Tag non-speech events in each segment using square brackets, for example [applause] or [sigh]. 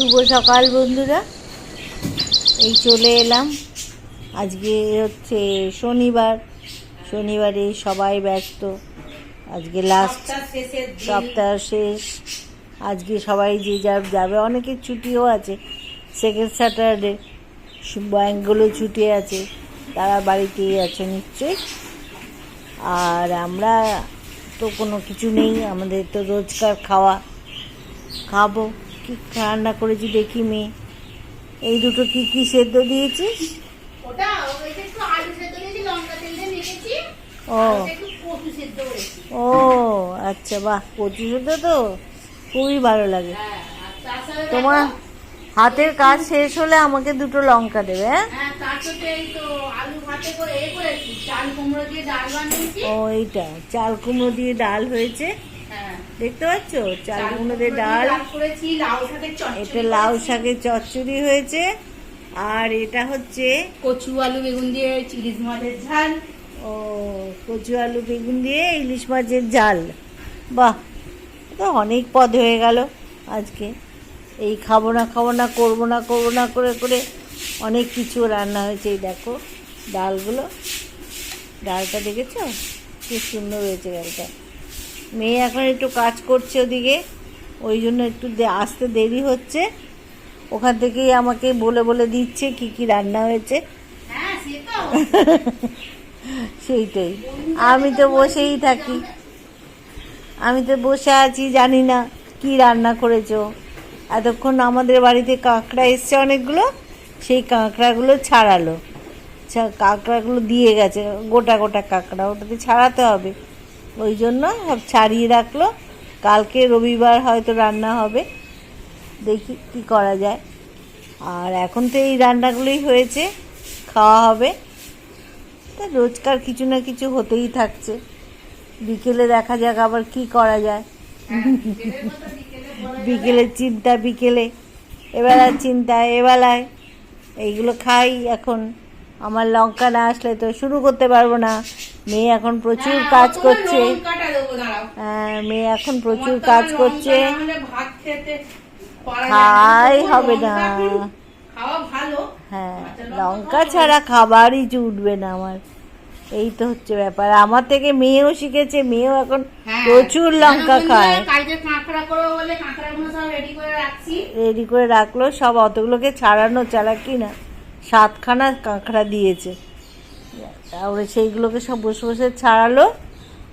শুভ সকাল, বন্ধুরা। এই চলে এলাম। আজকে হচ্ছে শনিবার। শনিবারে সবাই ব্যস্ত। আজকে লাস্ট সপ্তাহ শেষ। আজকে সবাই যে যার যাবে। অনেকের ছুটিও আছে। সেকেন্ড স্যাটারডে ব্যাঙ্কগুলো ছুটি আছে। তারা বাড়িতেই আছে নিশ্চয়ই। আর আমরা তো কোনো কিছু নেই। আমাদের তো রোজকার খাওয়া। খাব। কি রান্না করেছি দেখি মেয়ে। এই দুটো কি কি সেদ্ধ দিয়েছিস? ও। ও আচ্ছা বাহ কচু সেদ্ধ তো খুবই ভালো লাগে। হ্যাঁ তোমার হাতের কাজ শেষ হলে আমাকে দুটো লঙ্কা দেবে হ্যাঁ? হ্যাঁ ও এইটা চাল কুমড়ো দিয়ে ডাল হয়েছে। হ্যাঁ দেখতে পাচ্ছ? চাল চাল কুমড়ো দিয়ে কুমড়ো ডাল করেছি লাউ শাকের চচ্চড়ি এটা লাউ শাকের চচ্চড়ি হয়েছে। আর এটা হচ্ছে কচু আলু বেগুন দিয়ে চিলিশ মাছের ঝাল। ও কচু আলু বেগুন দিয়ে ইলিশ মাছের ঝাল। বাহ তো অনেক পদ হয়ে গেল আজকে। এই খাব না খাব না করব না করব না করে করে অনেক কিছু রান্না হয়েছে। এই দেখো ডালগুলো। ডালটা দেখেছ? কি সুন্দর হয়েছে ডালটা। মেয়ে এখন একটু কাজ করছে ওদিকে ওই জন্য একটু আসতে দেরি হচ্ছে। ওখান থেকেই আমাকে বলে বলে দিচ্ছে কি কি রান্না হয়েছে। হ্যাঁ [laughs] সেইটাই। আমি তো বসেই থাকি। আমি তো বসে আছি জানি না কি রান্না করেছ। এতক্ষণ আমাদের বাড়িতে কাঁকড়া এসছে অনেকগুলো সেই কাঁকড়াগুলো ছাড়ালো। কাঁকড়াগুলো দিয়ে গেছে গোটা গোটা কাঁকড়া ওটাতে ছাড়াতে হবে। ওই জন্য সব ছাড়িয়ে রাখল। কালকে রবিবার হয়তো রান্না হবে। দেখি কি করা যায়। আর এখন তো এই রান্নাগুলোই হয়েছে, খাওয়া হবে। তা রোজকার কিছু না কিছু হতেই থাকছে। বিকেলে দেখা যাক আবার কি করা যায়। বিকেলের চিন্তা বিকেলে, এবেলার চিন্তা এবেলায়। এইগুলো খাই এখন। আমার লঙ্কা না আসলে তো শুরু করতে পারব না। মেয়ে এখন প্রচুর কাজ করছে। হ্যাঁ, মেয়ে এখন প্রচুর কাজ করছে। খাই হবে না। হ্যাঁ আচ্ছা, লঙ্কা ছাড়া খাবারই জুটবে না আমার। এই তো হচ্ছে ব্যাপার। আমার থেকে মেয়েও শিখেছে মেয়েও এখন হ্যাঁ। প্রচুর লঙ্কা খায়। রেডি করে রাখল সব অতগুলোকে ছাড়ানো চালাকি না। সাতখানা কাঁকড়া দিয়েছে। তারপরে সেইগুলোকে সব বসে বসে ছাড়ালো।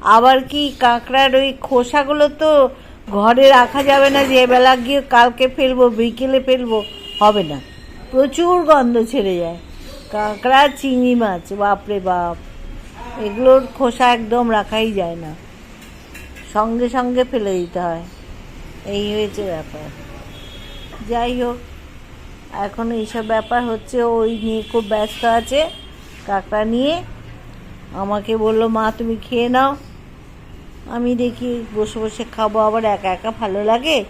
আবার কি কাঁকড়ার ওই খোসাগুলো তো ঘরে রাখা যাবে না, যে এবেলা গিয়ে কালকে ফেলব, বিকেলে ফেলব, হবে না। প্রচুর গন্ধ ছেড়ে যায়। কাঁকড়া, চিংড়ি মাছ, বাপরে বাপ। এগুলোর খোসা একদম রাখাই যায় না। সঙ্গে সঙ্গে ফেলে দিতে হয়। এই হয়েছে ব্যাপার। যাই হোক, এখন এইসব ব্যাপার হচ্ছে, ওই নিয়ে খুব ব্যস্ত আছে। কাকড়া নিয়ে আমাকে বলল মা তুমি খেয়ে নাও। আমি দেখি বসে বসে খাব আবার একা একা ভালো লাগে।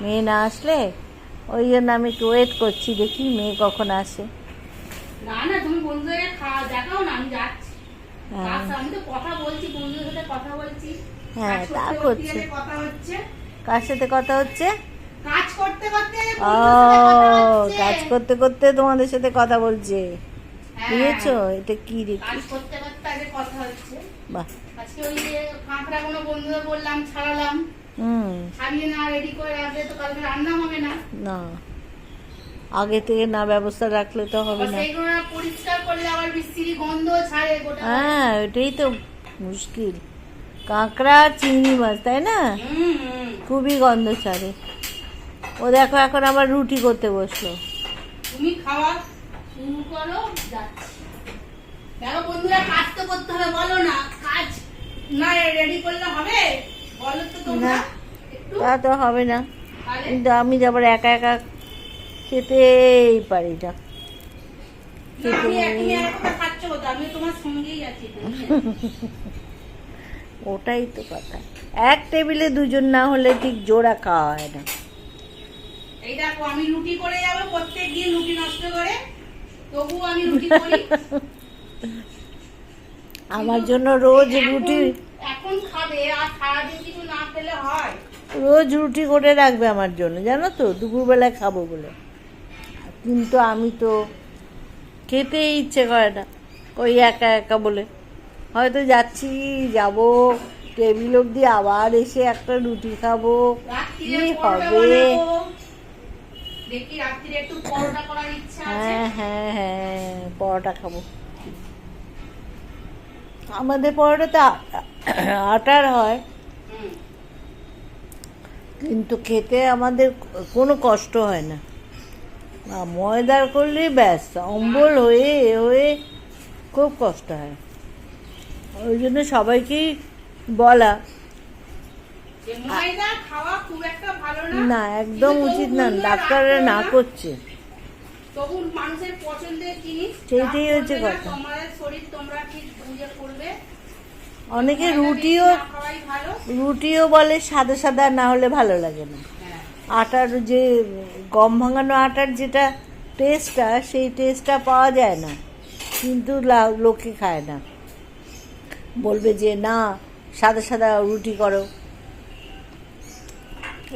মেয়ে না আসলে ওই জন্য আমি একটু ওয়েট করছি দেখি মেয়ে কখন আসে। না না তুমি বন্ধুদের খাওয়া দেখাও না আমি যাচ্ছি। হ্যাঁ। আমি তো কথা বলছি বন্ধুদের সাথে কথা বলছি। হ্যাঁ, কাজ তা করতে করতে করছে। কথা হচ্ছে। কার সাথে কথা হচ্ছে? কাজ করতে করতে ও। কাজ করতে করতে তোমাদের সাথে কথা বলছে। বুঝেছ এটা কি দেখি করতে করতে আগে কথা হচ্ছে বাহ। আজকে ওই যে কাঁকড়া কোনো বন্ধুদের বললাম ছাড়ালাম। হুম। না রেডি করে রাখলে তো কালকে রান্না হবে না। না। আগে থেকে না ব্যবস্থা রাখলে তো হবে না। পরিষ্কার করলে আবার বিশ্রী গন্ধ ছাড়ে গোটা হ্যাঁ ওটাই তো মুশকিল। কাঁকড়া চিংড়ি মাছ তাই না। খুবই গন্ধ ছাড়ে। ও দেখো এখন আবার রুটি করতে বসল। তুমি খাওয়া শুরু করো যাচ্ছি। দেখো বন্ধুরা কাজ তো করতে হবে বলো না। কাজ না রেডি করলে হবে? বলো তো তোমরা। তা তো হবে না। কিন্তু আমি আবার একা একা খেতেই পারি না। [laughs] ওটাই তো কথা। এক টেবিলে দুজন না হলে ঠিক জোড়া খাওয়া হয় না। এই দেখো আমি রুটি করে যাব প্রত্যেক দিন রুটি নষ্ট করে। তবু আমি রুটি করি। [laughs] আমার জন্য রোজ রুটি এখন খাবে আর সারাদিন কিছু না খেলে হয়। রোজ রুটি করে রাখবে আমার জন্য জানো তো? দুপুরবেলায় খাব বলে। কিন্তু আমি তো খেতে ইচ্ছে করে না ওই একা একা বলে। হয়তো যাচ্ছি যাব টেবিল অবধি আবার এসে একটা রুটি খাব। কি হবে। দেখি রাত্রিরে একটু পরোটা করার ইচ্ছা আছে? হ্যাঁ হ্যাঁ হ্যাঁ পরোটা খাব। আমাদের পরোটা তো আটার হয়। কিন্তু খেতে আমাদের কোনো কষ্ট হয় না ময়দার করলেই ব্যাস অম্বল হয়ে এ হয়ে খুব কষ্ট হয়। ওই জন্য সবাইকেই বলা যে ময়দা খাওয়া খুব একটা ভালো না। একদম উচিত না ডাক্তাররা না করছে। তবু মানুষের পছন্দের জিনিস সেইটাই হচ্ছে কথা। তোমাদের শরীর তোমরা ঠিক বুঝে করবে? অনেকে রুটিও রুটিও বলে সাদা সাদা না হলে ভালো লাগে না। হ্যাঁ। আটার যে গম ভাঙানো আটার যেটা টেস্টটা সেই টেস্টটা পাওয়া যায় না। কিন্তু লোকে খায় না। বলবে যে না সাদা সাদা রুটি করো।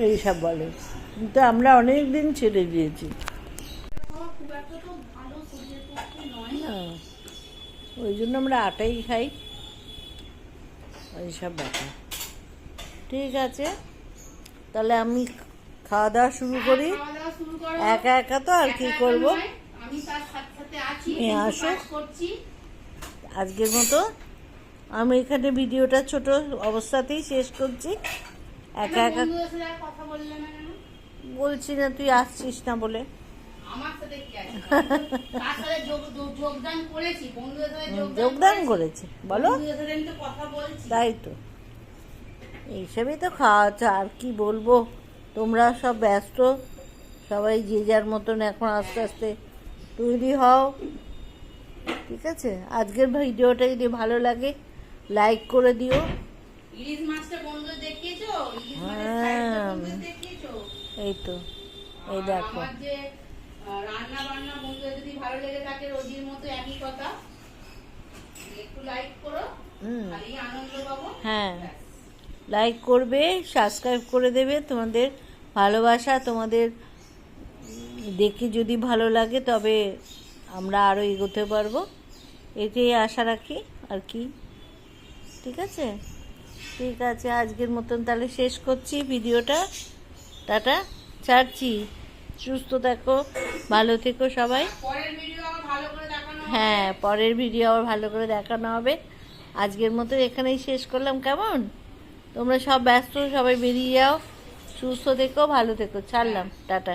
এইসব বলে। কিন্তু আমরা অনেক দিন ছেড়ে দিয়েছি। না ওই জন্য আমরা আটাই খাই। এইসব ব্যাপার। ঠিক আছে, তাহলে আমি খাওয়া দাওয়া শুরু করি। একা একা তো আর কি করব? আসো। আজকের মতো আমি এখানে ভিডিওটা ছোট অবস্থাতেই শেষ করছি। একা একা বলছি না তুই আসছিস না বলে। যোগদান করেছি বলো। তাই তো। এইসবই তো খাওয়া হচ্ছে আর কি বলব? তোমরা সব ব্যস্ত। সবাই যে যার মতন এখন আস্তে আস্তে তৈরি হও। ঠিক আছে? আজকের ভিডিওটা যদি ভালো লাগে লাইক করে দিও। ইলিশ মাছটা বন্ধুদের দেখিয়েছো? হ্যাঁ। এই তো এই দেখো। রান্না বান্না বন্ধুদের যদি ভালো লেগে থাকে রোজির মতো একই কথা। একটু লাইক করো হুম। আনন্দ পাবো। হ্যাঁ। লাইক করবে সাবস্ক্রাইব করে দেবে। তোমাদের ভালোবাসা তোমাদের দেখে যদি ভালো লাগে তবে আমরা আরও এগোতে পারব। এটাই আশা রাখি। আর কি? ঠিক আছে? ঠিক আছে আজকের মতন তাহলে শেষ করছি ভিডিওটা। টাটা ছাড়ছি। সুস্থ থাকো ভালো থেকো সবাই। হ্যাঁ পরের ভিডিও আবার ভালো করে দেখানো হবে। আজকের মতো এখানেই শেষ করলাম কেমন? তোমরা সব ব্যস্ত সবাই বেরিয়ে যাও। সুস্থ থেকো ভালো থেকো ছাড়লাম। টাটা।